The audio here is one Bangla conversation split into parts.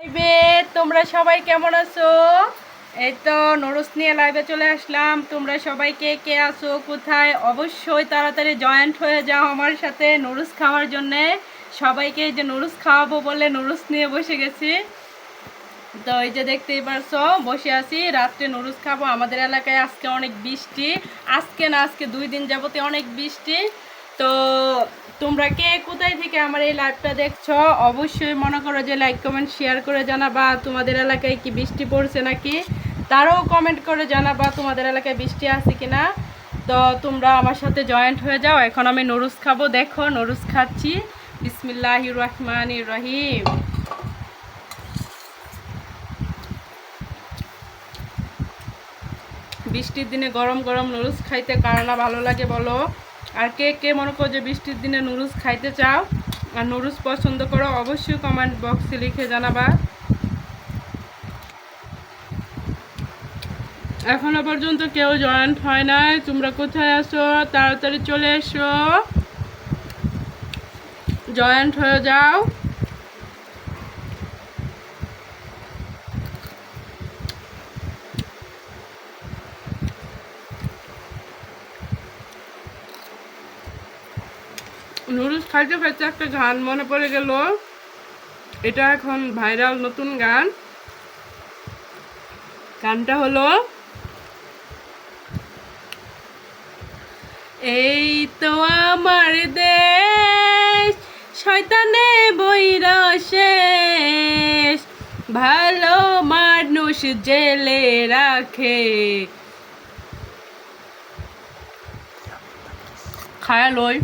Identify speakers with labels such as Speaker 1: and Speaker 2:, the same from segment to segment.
Speaker 1: লাইভে তোমরা সবাই কেমন আছো? এই তো নুরুস নিয়ে লাইভে চলে আসলাম। তোমরা সবাই কে আছো? কোথায়? অবশ্যই তাড়াতাড়ি জয়েন্ট হয়ে যাও আমার সাথে নুরুস খাওয়ার জন্যে। সবাইকে যে নুরুস খাওয়াবো বলে নুরুস নিয়ে বসে গেছি। তো এই যে দেখতেই পারছ, বসে আছি। রাত্রে নুরুস খাব। আমাদের এলাকায় আজকে অনেক বৃষ্টি। আজকে না, আজকে দুই দিন যাবতে অনেক বৃষ্টি। তো তোমরা কে কোথায় থেকে আমার এই লাইভটা দেখছ, অবশ্যই মনে করো যে লাইক কমেন্ট শেয়ার করে জানাবা। তোমাদের এলাকায় কি বৃষ্টি পড়ছে নাকি? তারও কমেন্ট করে জানাবা তোমাদের এলাকায় বৃষ্টি আছে কিনা। তো তোমরা আমার সাথে জয়েন্ট হয়ে যাও। এখন আমি নুরুস খাব। দেখো নুরুস খাচ্ছি। বিসমিল্লাহ রহমান রহিম। বৃষ্টির দিনে গরম গরম নুডলস খাইতে কার না ভালো লাগে বলো? আর কে কে মনে করো যে বৃষ্টির দিনে নুডলস খাইতে চাও আর নুডলস পছন্দ করো, অবশ্যই কমেন্ট বক্সে লিখে জানাবা। এখনও পর্যন্ত কেউ জয়েন্ট হয় নাই, তোমরা কোথায় আসো তাড়াতাড়ি চলে এসো। জয়েন্ট হয়ে যাও। নুডলস খাইতে খাইতে একটা গান মনে পড়ে গেল। এটা এখন ভাইরাল নতুন গান। গানটা হলো, এই তো আমার দেশ, শয়তানে বইরা শেষ। ভালো মানুষ জেলে রাখে। খায়া লই।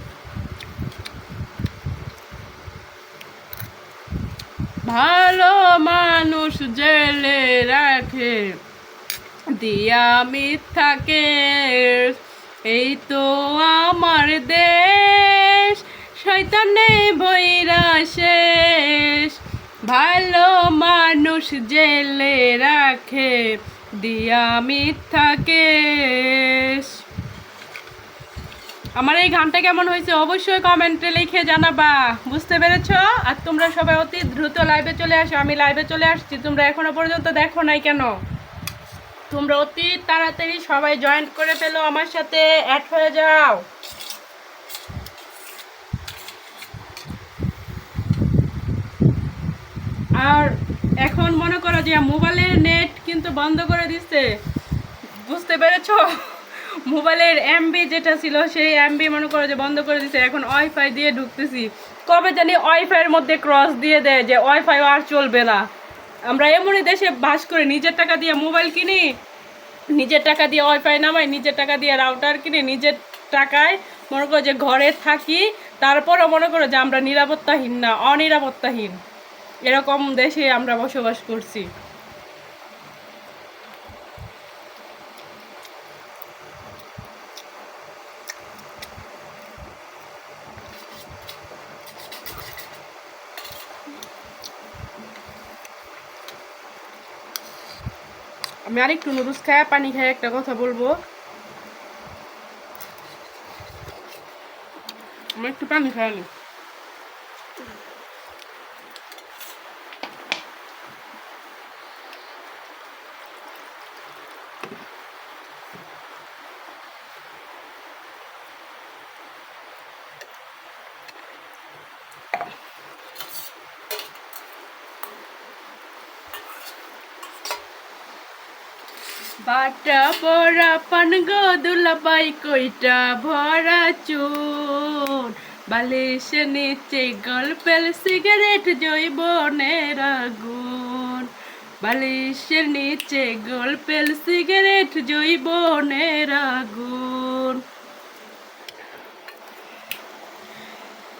Speaker 1: ভালো মানুষ জেলে রাখে। দিয়া মিথ্যাকে, এই তো আমার দেশ। শয়তানে বইরা শেষ। ভালো মানুষ জেলে রাখে, দিয়া মিথ্যাকে। আমার এই গানটা কেমন হয়েছে অবশ্যই কমেন্টে লিখে জানাবা। বুঝতে পেরেছ? আর তোমরা সবাই অতি দ্রুত লাইভে চলে আসো। আমি লাইভে চলে আসছি। তোমরা এখনও পর্যন্ত দেখো নাই কেন? তোমরা অতি তাড়াতাড়ি সবাই জয়েন করে ফেলো আমার সাথে। অ্যাড হয়ে যাও। আর এখন মনে করো যে মোবাইলের নেট কিন্তু বন্ধ করে দিচ্ছে বুঝতে পেরেছ? মোবাইলের এমবি যেটা ছিল, সেই এমবি মনে করো যে বন্ধ করে দিছে। এখন ওয়াইফাই দিয়ে ঢুকতেছি। কবে জানি ওয়াইফাইয়ের মধ্যে ক্রস দিয়ে দেয় যে ওয়াইফাই আর চলবে না। আমরা এমনই দেশে বাস করে নিজের টাকা দিয়ে মোবাইল কিনি, নিজের টাকা দিয়ে ওয়াইফাই নামাই, নিজের টাকা দিয়ে রাউটার কিনে, নিজের টাকায় মনে করো যে ঘরে থাকি, তারপরও মনে করো যে আমরা নিরাপত্তাহীন না, অনিরাপত্তাহীন। এরকম দেশে আমরা বসবাস করছি। আমি আরেকটু নুডলস খায় পানি খায় একটা কথা বলব। আমি একটু পানি খাইনি বাটা পরা পান গো দুলাবাই কইটা ভরা চুন। বালিশ নিচে গল্পের সিগারেট জৈবনের আগুন। বালিশের নিচে গল্পের সিগারেট জৈবনের আগুন।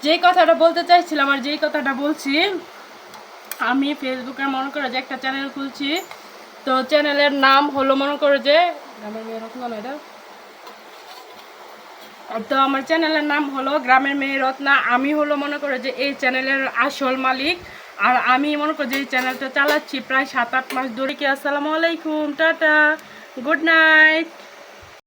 Speaker 1: যে কথাটা বলতে চাইছিলাম আর যেই কথাটা বলছি, আমি ফেসবুকে মনে করো যে একটা চ্যানেল খুলছি। তো চ্যানেলের নাম হলো, মনে করো যে, গ্রামের মেয়ে রত্ন না এটা। তো আমার চ্যানেলের নাম হলো, গ্রামের মেয়ে রত্না। আমি হলো, মনে করো যে, এই চ্যানেলের আসল মালিক। আর আমি মনে করো যে, এই চ্যানেলটা চালাচ্ছি প্রায় সাত আট মাস ধরে। কি, আসসালামু আলাইকুম, টাটা, গুড নাইট।